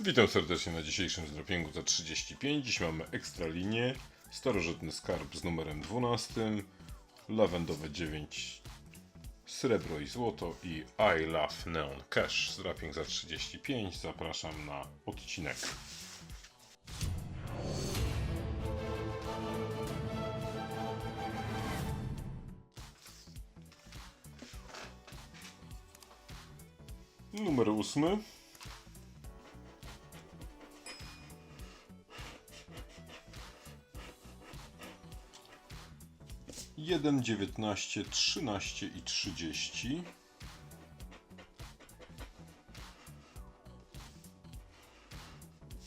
Witam serdecznie na dzisiejszym zdropięgu za 35. Dziś mamy ekstra linię, starożytny skarb z numerem 12, lawendowe 9, srebro i złoto i I Love Neon Cash. Zdrapięg za 35. Zapraszam na odcinek. Numer 8. Jeden, dziewiętnaście, trzynaście i trzydzieści.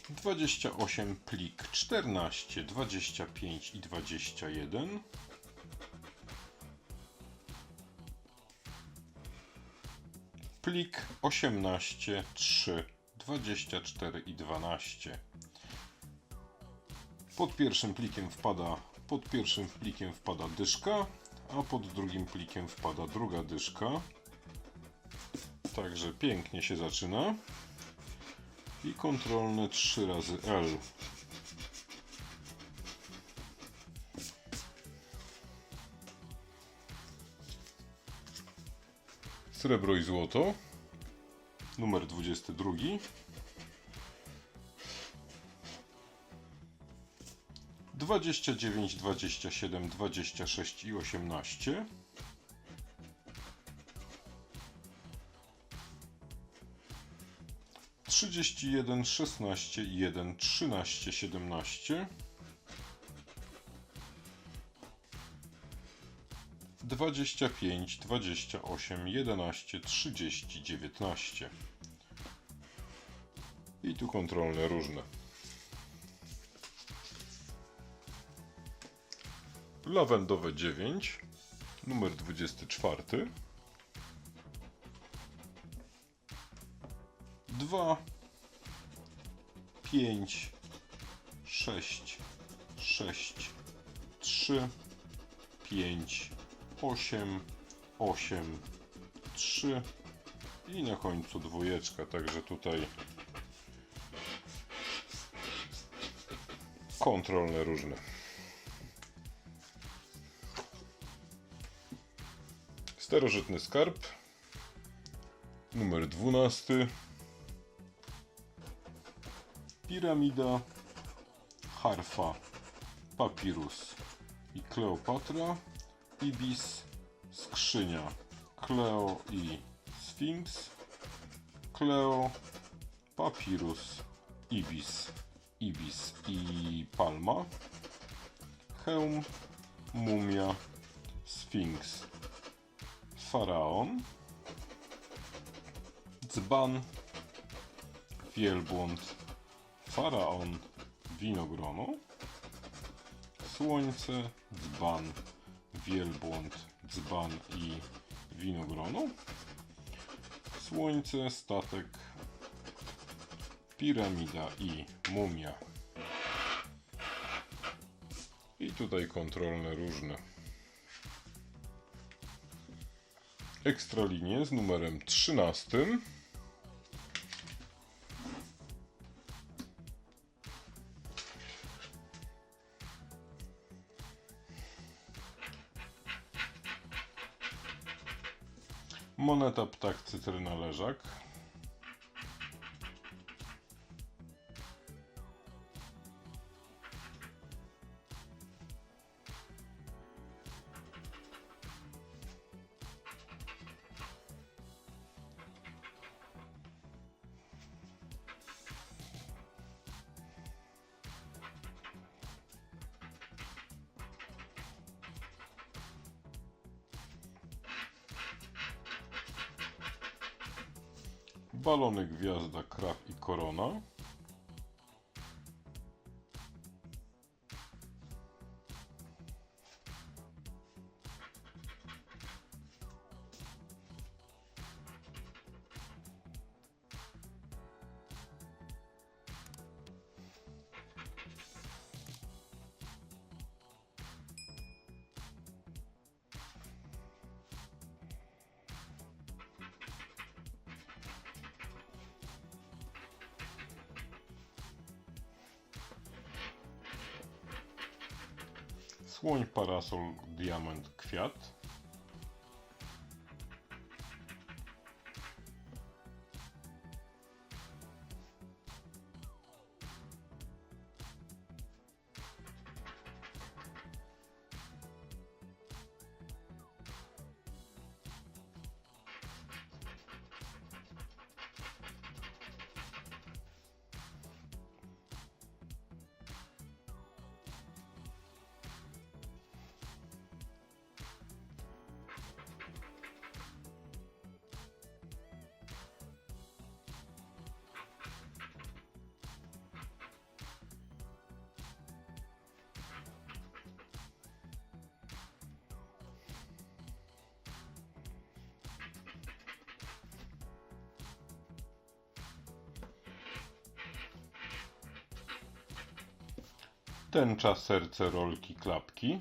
Dwadzieścia osiem plik, czternaście, dwadzieścia pięć i dwadzieścia jeden. Plik osiemnaście, trzy, dwadzieścia cztery i dwanaście. Pod pierwszym plikiem wpada, pod pierwszym plikiem wpada dyszka, a pod drugim plikiem wpada druga dyszka. Także pięknie się zaczyna. I kontrolne 3 razy L. Srebro i złoto. Numer 22. 29, 27, 26 i 18. Trzydzieści jeden, szesnaście, jeden, trzynaście, siedemnaście. Dwadzieścia pięć, dwadzieścia osiem, jedenaście, trzydzieści, dziewiętnaście. I tu kontrolne różne. Lawendowe 9, numer 24. 2, 5, 6, 6, 3, 5, 8, 8, 3 i na końcu dwójeczka, także tutaj kontrolne różne. Starożytny skarb. Numer 12. Piramida. Harfa. Papirus. I Kleopatra. Ibis. Skrzynia. Kleo i Sfinks. Kleo. Papirus. Ibis. Ibis i Palma. Hełm. Mumia. Sfinks faraon, dzban, wielbłąd, faraon, winogrono, słońce, dzban, wielbłąd, dzban i winogrono, słońce, statek, piramida i mumia. I tutaj kontrolne różne. Ekstralinię z numerem 13. Moneta ptak cytryna leżak. Balony gwiazda, kraw i korona. Słoń, parasol, diament, kwiat. Tęcza, serce, rolki, klapki.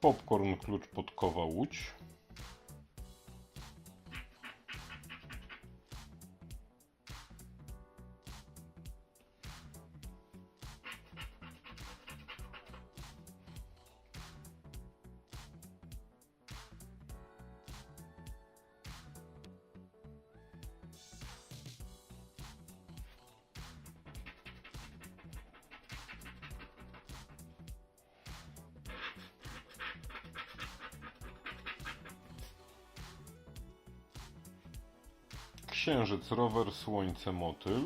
Popcorn, klucz, podkowa, łódź. Księżyc, rower, słońce, motyl.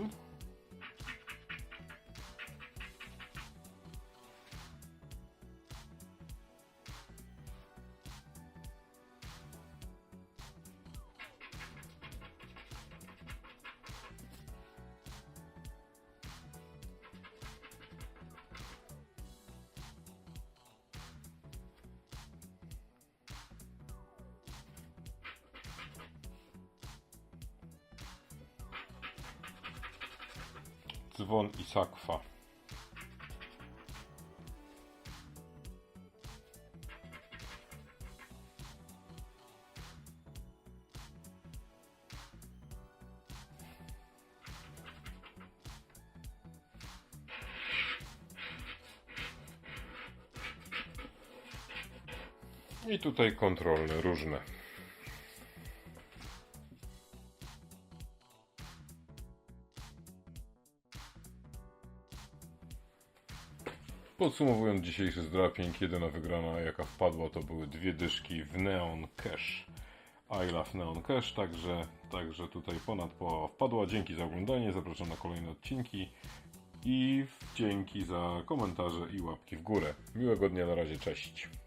Dzwon i sakwa. I tutaj kontrolne różne. Podsumowując dzisiejszy zdrapięk, jedyna wygrana jaka wpadła to były dwie dyszki w Neon Cash. I love Neon Cash, także, także tutaj ponad połowa wpadła. Dzięki za oglądanie, zapraszam na kolejne odcinki i dzięki za komentarze i łapki w górę. Miłego dnia, na razie, cześć.